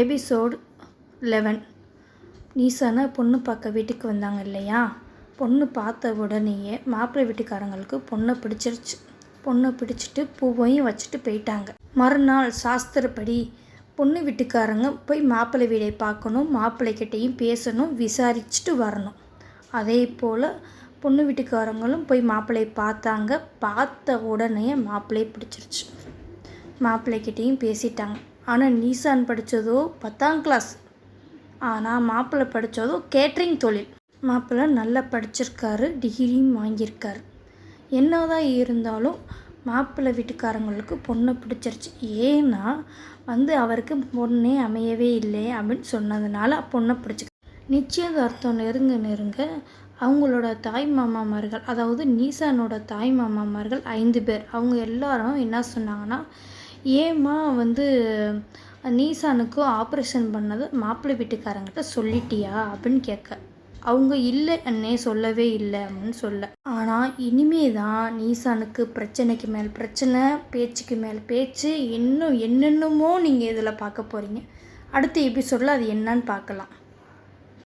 Episode eleven. நீசான பொண்ணு பார்க்க வீட்டுக்கு வந்தாங்க இல்லையா? பொண்ணு பார்த்த உடனேயே மாப்பிள்ளை வீட்டுக்காரங்களுக்கு பொண்ணை பிடிச்சிருச்சு. பொண்ணை பிடிச்சிட்டு பூவையும் வச்சுட்டு போயிட்டாங்க. மறுநாள் சாஸ்திரப்படி பொண்ணு வீட்டுக்காரங்க போய் மாப்பிள்ளை வீடை பார்க்கணும் மாப்பிள்ளைக்கிட்டையும் பேசணும் விசாரிச்சுட்டு வரணும். அதே போல் பொண்ணு வீட்டுக்காரங்களும் போய் மாப்பிள்ளையை பார்த்தாங்க. பார்த்த உடனே மாப்பிள்ளையை பிடிச்சிருச்சு. மாப்பிள்ளைக்கிட்டேயும் பேசிட்டாங்க. ஆனால் நீசான் படித்ததோ பத்தாம் கிளாஸ் ஆனால் மாப்பிள்ளை படித்ததோ கேட்ரிங் தொழில். மாப்பிள்ளை நல்லா படிச்சிருக்காரு டிகிரியும் வாங்கியிருக்காரு. என்னதான் இருந்தாலும் மாப்பிள்ளை வீட்டுக்காரங்களுக்கு பொண்ணை பிடிச்சிருச்சு. ஏன்னா வந்து அவருக்கு பொண்ணே அமையவே இல்லை அப்படின்னு சொன்னதுனால பொண்ணை பிடிச்சி நிச்சயதார்த்தம் நெருங்க நெருங்க அவங்களோட தாய் மாமாமார்கள் அதாவது நீசானோட தாய் மாமாமார்கள் ஐந்து பேர். அவங்க எல்லாரும் என்ன சொன்னாங்கன்னா ஏம்மா வந்து நீசானுக்கும் ஆப்ரேஷன் பண்ணது மாப்பிள்ளை வீட்டுக்காரங்கிட்ட சொல்லிட்டியா அப்படின்னு கேட்க. அவங்க இல்லை என்னே சொல்லவே இல்லை அப்படின்னு சொல்ல. ஆனால் இனிமே தான் நீசானுக்கு பிரச்சனைக்கு மேல் பிரச்சனை பேச்சுக்கு மேல் பேச்சு இன்னும் என்னென்னமோ நீங்கள் இதில் பார்க்க போகிறீங்க அடுத்த எபிசோடில் அது என்னன்னு பார்க்கலாம்.